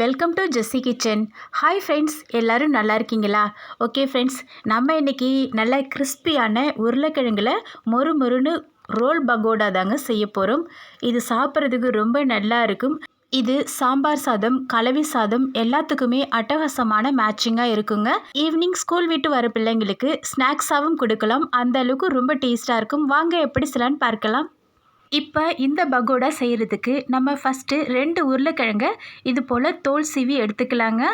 Welcome to Jessie kitchen hi friends எல்லோரும் நல்லா இருக்கீங்களா? ஓகே ஃப்ரெண்ட்ஸ் நம்ம இன்றைக்கி நல்ல கிறிஸ்பியான உருளைக்கிழங்குல மொறு மொறுன்னு ரோல் பகோடா தாங்க செய்ய போகிறோம் இது சாப்பிட்றதுக்கு ரொம்ப நல்லா இருக்கும். இது சாம்பார் சாதம் கலவி சாதம் எல்லாத்துக்குமே அட்டகாசமான மேட்சிங்காக இருக்குங்க. ஈவினிங் ஸ்கூல் விட்டு வர பிள்ளைங்களுக்கு ஸ்நாக்ஸாகவும் கொடுக்கலாம். அந்த அளவுக்கு ரொம்ப டேஸ்ட்டாக இருக்கும். வாங்க எப்படி சிலான்னு பார்க்கலாம். இப்போ இந்த பகோடா செய்கிறதுக்கு நம்ம ஃபஸ்ட்டு ரெண்டு உருளைக்கிழங்க இது போல் தோல் சீவி எடுத்துக்கலாங்க.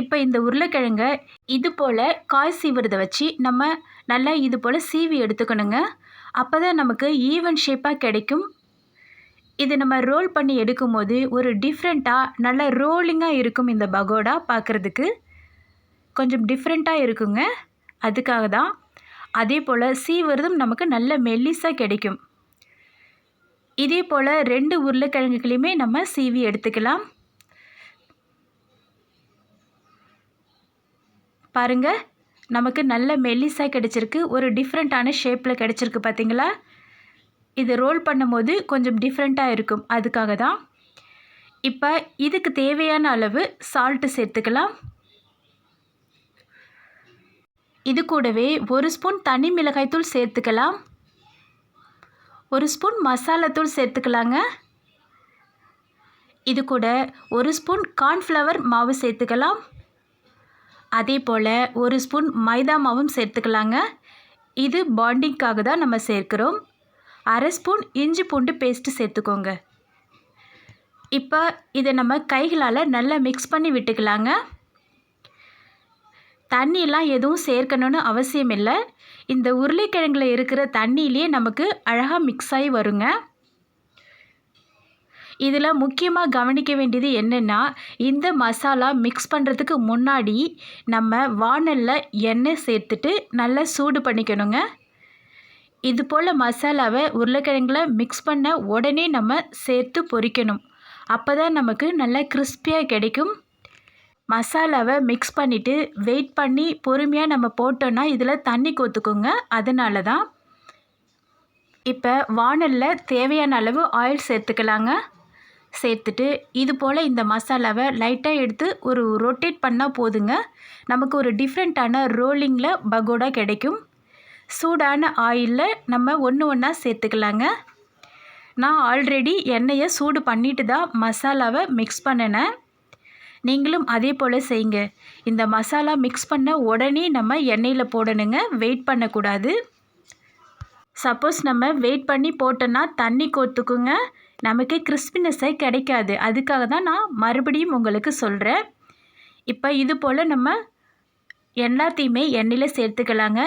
இப்போ இந்த உருளைக்கிழங்க இது போல் காய் சீவுறதை வச்சு நம்ம நல்லா இது போல் சீவி எடுத்துக்கணுங்க. அப்போ தான் நமக்கு ஈவன் ஷேப்பாக கிடைக்கும். இது நம்ம ரோல் பண்ணி எடுக்கும்போது ஒரு டிஃப்ரெண்ட்டாக நல்ல ரோலிங்காக இருக்கும் இந்த பகோடா பார்க்குறதுக்கு கொஞ்சம் டிஃப்ரெண்ட்டாக இருக்குங்க. அதுக்காக தான் அதே போல் சீவுறதும் நமக்கு நல்ல மெல்லிஸாக கிடைக்கும். இதே போல் ரெண்டு உருளைக்கிழங்குகளையுமே நம்ம சீவி எடுத்துக்கலாம். பாருங்கள் நமக்கு நல்ல மெல்லிஸாக கிடச்சிருக்கு. ஒரு டிஃப்ரெண்ட்டான ஷேப்பில் கிடச்சிருக்கு பார்த்தீங்களா இது ரோல் பண்ணும்போது கொஞ்சம் டிஃப்ரெண்ட்டாக இருக்கும். அதுக்காக தான் இப்போ இதுக்கு தேவையான அளவு சால்ட்டு சேர்த்துக்கலாம். இது கூடவே ஒரு ஸ்பூன் தனி மிளகாய்த்தூள் சேர்த்துக்கலாம். ஒரு ஸ்பூன் மசாலாத்தூள் சேர்த்துக்கலாங்க. இது கூட ஒரு ஸ்பூன் கார்ன்ஃப்ளவர் மாவு சேர்த்துக்கலாம். அதே போல் ஒரு ஸ்பூன் மைதா மாவும் சேர்த்துக்கலாங்க. இது பாண்டிங்க்காக தான் நம்ம சேர்க்குறோம். அரை ஸ்பூன் இஞ்சி பூண்டு பேஸ்ட்டு சேர்த்துக்கோங்க. இப்போ இதை நம்ம கைகளால் நல்லா மிக்ஸ் பண்ணி விட்டுக்கலாங்க. தண்ணியெலாம் எதுவும் சேர்க்கணும்னு அவசியம் இல்லை இந்த உருளைக்கிழங்குல இருக்கிற தண்ணியிலே நமக்கு அழகாக மிக்ஸ் ஆகி வருங்க. இதில் முக்கியமாக கவனிக்க வேண்டியது என்னென்னா இந்த மசாலா மிக்ஸ் பண்ணுறதுக்கு முன்னாடி நம்ம வானலில் எண்ணெய் சேர்த்துட்டு நல்லா சூடு பண்ணிக்கணுங்க. இது போல் மசாலாவை உருளைக்கிழங்குல மிக்ஸ் பண்ண உடனே நம்ம சேர்த்து பொரிக்கணும். அப்போ தான் நமக்கு நல்லா கிறிஸ்பியாக கிடைக்கும். மசாலாவை மிக்ஸ் பண்ணிவிட்டு வெயிட் பண்ணி பொறுமையாக நம்ம போட்டோன்னா இதில் தண்ணி கொத்துக்குங்க. அதனால தான் இப்போ வானலில் தேவையான அளவு ஆயில் சேர்த்துக்கலாங்க. சேர்த்துட்டு இது போல் இந்த மசாலாவை லைட்டாக எடுத்து ஒரு ரொட்டேட் பண்ணால் போதுங்க. நமக்கு ஒரு டிஃப்ரெண்ட்டான ரோலிங்கில் பகோடா கிடைக்கும். சூடான ஆயிலில் நம்ம ஒன்று ஒன்றா சேர்த்துக்கலாங்க. நான் ஆல்ரெடி எண்ணெயை சூடு பண்ணிட்டு தான் மசாலாவை மிக்ஸ் பண்ணினேன். நீங்களும் அதே போல் செய்யுங்க. இந்த மசாலா மிக்ஸ் பண்ண உடனே நம்ம எண்ணெயில் போடணுங்க. வெயிட் பண்ணக்கூடாது. சப்போஸ் நம்ம வெயிட் பண்ணி போட்டோன்னா தண்ணி கோத்துக்குங்க. நமக்கு கிறிஸ்பினஸ்ஸே கிடைக்காது. அதுக்காக தான் நான் மறுபடியும் உங்களுக்கு சொல்கிறேன் இப்போ இது போல் நம்ம எல்லாத்தையுமே எண்ணெயில் சேர்த்துக்கலாங்க.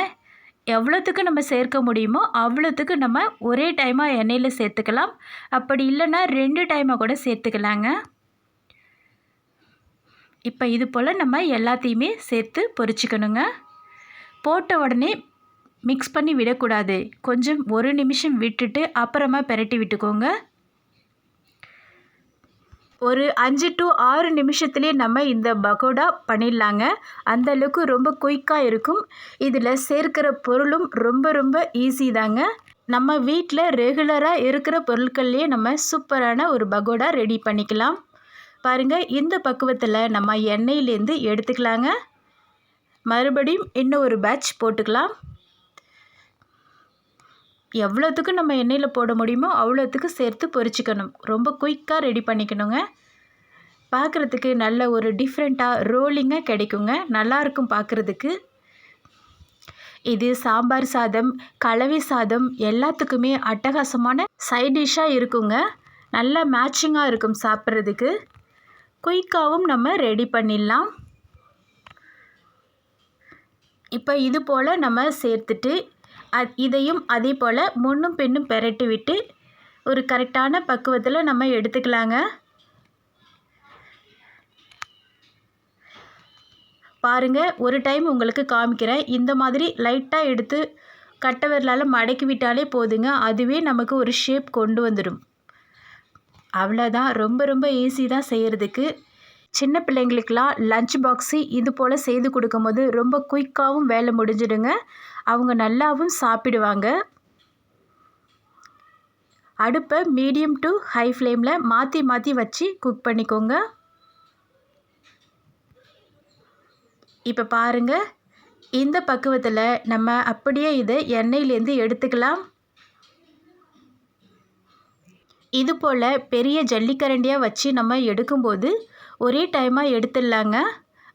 எவ்வளோத்துக்கு நம்ம சேர்க்க முடியுமோ அவ்வளோத்துக்கு நம்ம ஒரே டைமாக எண்ணெயில் சேர்த்துக்கலாம். அப்படி இல்லைன்னா ரெண்டு டைமாக கூட சேர்த்துக்கலாங்க. இப்போ இது போல் நம்ம எல்லாத்தையுமே சேர்த்து பொரிச்சிக்கணுங்க போட்ட உடனே மிக்ஸ் பண்ணி விடக்கூடாது. கொஞ்சம் ஒரு நிமிஷம் விட்டுட்டு அப்புறமா பெரட்டி விட்டுக்கோங்க. ஒரு அஞ்சு டு ஆறு நிமிஷத்துலேயே நம்ம இந்த பகோடா பண்ணிடலாங்க. அந்த அளவுக்கு ரொம்ப குயிக்காக இருக்கும். இதில் சேர்க்கிற பொருளும் ரொம்ப ரொம்ப ஈஸி தாங்க. நம்ம வீட்டில் ரெகுலராக இருக்கிற பொருட்கள்லேயே நம்ம சூப்பரான ஒரு பகோடா ரெடி பண்ணிக்கலாம். பாருங்கள் இந்த பக்குவத்தில் நம்ம எண்ணெயிலேருந்து எடுத்துக்கலாங்க. மறுபடியும் இன்னும் ஒரு பேட்ச் போட்டுக்கலாம். எவ்வளோத்துக்கு நம்ம எண்ணெயில் போட முடியுமோ அவ்வளோத்துக்கு சேர்த்து பொரிச்சிக்கணும். ரொம்ப குயிக்காக ரெடி பண்ணிக்கணுங்க. பார்க்குறதுக்கு நல்ல ஒரு டிஃப்ரெண்ட்டாக ரோலிங்காக கிடைக்குங்க. நல்லாயிருக்கும் பார்க்குறதுக்கு இது சாம்பார் சாதம் கலவை சாதம் எல்லாத்துக்குமே அட்டகாசமான சைட் டிஷ்ஷாக இருக்குங்க. நல்லா மேட்சிங்காக இருக்கும் சாப்பிட்றதுக்கு. குயிக்காகவும் நம்ம ரெடி பண்ணிடலாம். இப்போ இது போல் நம்ம சேர்த்துட்டு இதையும் அதே போல் முன்னும் பெண்ணும் பெரட்டி விட்டு ஒரு கரெக்டான பக்குவத்தில் நம்ம எடுத்துக்கலாங்க. பாருங்கள் ஒரு டைம் உங்களுக்கு காமிக்கிறேன். இந்த மாதிரி லைட்டாக எடுத்து கட்டை விரலால் மடக்கி விட்டாலே போதுங்க. அதுவே நமக்கு ஒரு ஷேப் கொண்டு வந்துடும் அவ்வளோதான். ரொம்ப ரொம்ப ஈஸி தான் செய்கிறதுக்கு சின்ன பிள்ளைங்களுக்கெலாம் லஞ்ச் பாக்ஸு இது போல் செய்து கொடுக்கும்போது ரொம்ப குயிக்காகவும் வேலை முடிஞ்சிடுங்க. அவங்க நல்லாவும் சாப்பிடுவாங்க. அடுப்பை மீடியம் டு ஹை ஃப்ளேமில் மாற்றி மாற்றி வச்சு குக் பண்ணிக்கோங்க. இப்போ பாருங்கள் இந்த பக்குவத்தில் நம்ம அப்படியே இதை எண்ணெயிலேருந்து எடுத்துக்கலாம். இது போல் பெரிய ஜல்லிக்கரண்டியாக வச்சு நம்ம எடுக்கும்போது ஒரே டைமாக எடுத்துடலாங்க.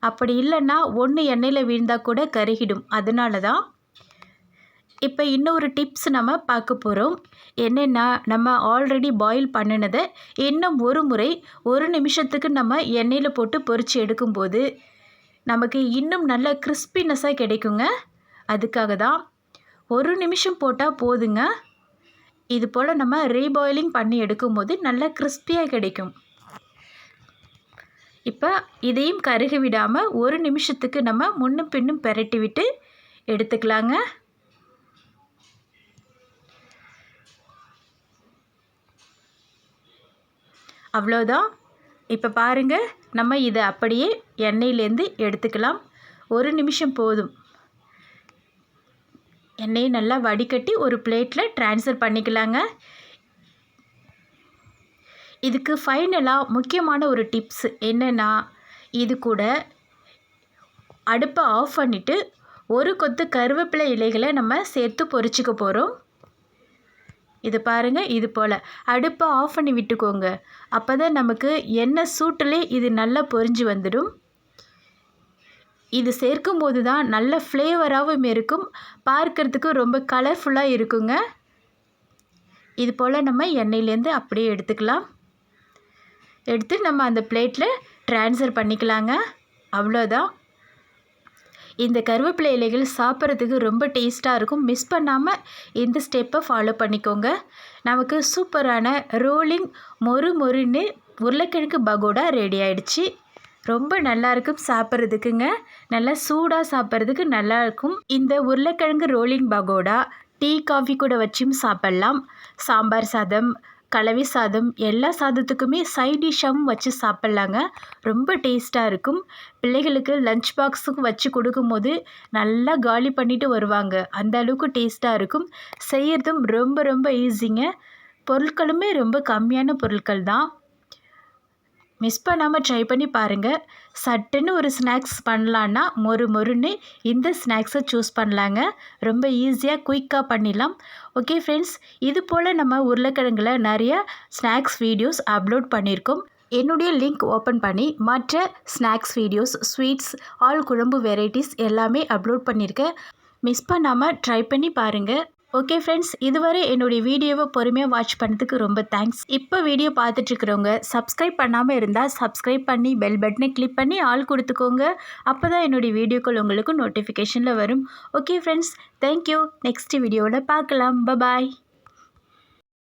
அப்படி இல்லைன்னா ஒன்று எண்ணெயில் விழுந்தால் கூட கருகிடும். அதனால தான் இப்போ இன்னொரு டிப்ஸ் நம்ம பார்க்க போகிறோம் என்னென்னா நம்ம ஆல்ரெடி பாயில் பண்ணினதை இன்னும் ஒரு முறை ஒரு நிமிஷத்துக்கு நம்ம எண்ணெயில் போட்டு பொரித்து எடுக்கும்போது நமக்கு இன்னும் நல்ல கிறிஸ்பினஸ்ஸாக கிடைக்குங்க. அதுக்காக தான் ஒரு நிமிஷம் போட்டால் போதுங்க. இது போல் நம்ம ரீபாயிலிங் பண்ணி எடுக்கும்போது நல்ல கிறிஸ்பியாக கிடைக்கும். இப்போ இதையும் கருக விடாமல் ஒரு நிமிஷத்துக்கு நம்ம முன்னும் பின்னும் பெரட்டி விட்டு எடுத்துக்கலாங்க. அவ்வளோதான் இப்போ பாருங்கள் நம்ம இதை அப்படியே எண்ணெயிலேருந்து எடுத்துக்கலாம். ஒரு நிமிஷம் போதும். எண்ணெயை நல்லா வடிகட்டி ஒரு பிளேட்டில் ட்ரான்ஸ்ஃபர் பண்ணிக்கலாங்க. இதுக்கு ஃபைனலாக முக்கியமான ஒரு டிப்ஸ் என்னென்னா இது கூட அடுப்பை ஆஃப் பண்ணிவிட்டு ஒரு கொத்து கருவேப்பிலை இலைகளை நம்ம சேர்த்து பொறிச்சிக்க போகிறோம் இது பாருங்கள் இது போல். அடுப்பை ஆஃப் பண்ணி விட்டுக்கோங்க. அப்போ தான் நமக்கு எண்ணெய் சூட்டிலே இது நல்லா பொரிஞ்சு வந்துடும். இது சேர்க்கும் போது தான் நல்ல ஃப்ளேவராகவும் இருக்கும். பார்க்குறதுக்கு ரொம்ப கலர்ஃபுல்லாக இருக்குங்க. இது போல் நம்ம எண்ணெயிலேருந்து அப்படியே எடுத்துக்கலாம். எடுத்து நம்ம அந்த பிளேட்டில் ட்ரான்ஸ்ஃபர் பண்ணிக்கலாங்க. அவ்வளோதான். இந்த கருவேப்பிலை இலைகள் சாப்பிட்றதுக்கு ரொம்ப டேஸ்ட்டாக இருக்கும். மிஸ் பண்ணாமல் இந்த ஸ்டெப்பை ஃபாலோ பண்ணிக்கோங்க. நமக்கு சூப்பரான ரோலிங் மொறு மொறுன்னு உருளைக்கிழங்கு பகோடா ரெடி ஆயிடுச்சு. ரொம்ப நல்லா இருக்கும் சாப்பிட்றதுக்குங்க. நல்லா சூடாக சாப்பிட்றதுக்கு நல்லா இருக்கும் இந்த உருளைக்கிழங்கு ரோலிங் பகோடா டீ காஃபி கூட வச்சும் சாப்பிட்லாம். சாம்பார் சாதம் கலவை சாதம் எல்லா சாதத்துக்குமே சைட் டிஷ்ஷாகவும் வச்சு சாப்பிட்லாங்க. ரொம்ப டேஸ்ட்டாக இருக்கும். பிள்ளைகளுக்கு லஞ்ச் பாக்ஸுக்கும் வச்சு கொடுக்கும்போது நல்லா காலி பண்ணிட்டு வருவாங்க. அந்த அளவுக்கு டேஸ்ட்டாக இருக்கும். செய்கிறதும் ரொம்ப ரொம்ப ஈஸிங்க. பொருட்களுமே ரொம்ப கம்மியான பொருட்கள் தான் மிஸ் பண்ணாமல் ட்ரை பண்ணி பாருங்கள் சட்டுன்னு ஒரு ஸ்நாக்ஸ் பண்ணலான்னா மொறு மொறுன்னு இந்த ஸ்நாக்ஸை சூஸ் பண்ணலாங்க. ரொம்ப ஈஸியாக குயிக்காக பண்ணிடலாம். ஓகே ஃப்ரெண்ட்ஸ் இது போல் நம்ம உருளைக்கிழங்குல நிறைய ஸ்நாக்ஸ் வீடியோஸ் அப்லோட் பண்ணியிருக்கோம். என்னுடைய லிங்க் ஓப்பன் பண்ணி மற்ற ஸ்நாக்ஸ் வீடியோஸ் ஸ்வீட்ஸ் ஆல் குழம்பு வெரைட்டிஸ் எல்லாமே அப்லோட் பண்ணியிருக்கேன். மிஸ் பண்ணாமல் ட்ரை பண்ணி பாருங்கள் ஓகே ஃப்ரெண்ட்ஸ் இதுவரை என்னுடைய வீடியோவை பொறுமையாக வாட்ச் பண்ணதுக்கு ரொம்ப தேங்க்ஸ் இப்போ வீடியோ பார்த்துட்ருக்குறவங்க சப்ஸ்கிரைப் பண்ணாமல் இருந்தால் சப்ஸ்கிரைப் பண்ணி பெல் பட்டனை கிளிக் பண்ணி ஆள் கொடுத்துக்கோங்க. அப்போ தான் என்னுடைய வீடியோக்கள் உங்களுக்கு நோட்டிஃபிகேஷனில் வரும். ஓகே ஃப்ரெண்ட்ஸ் தேங்க்யூ நெக்ஸ்ட் வீடியோவில் பார்க்கலாம். பபாய்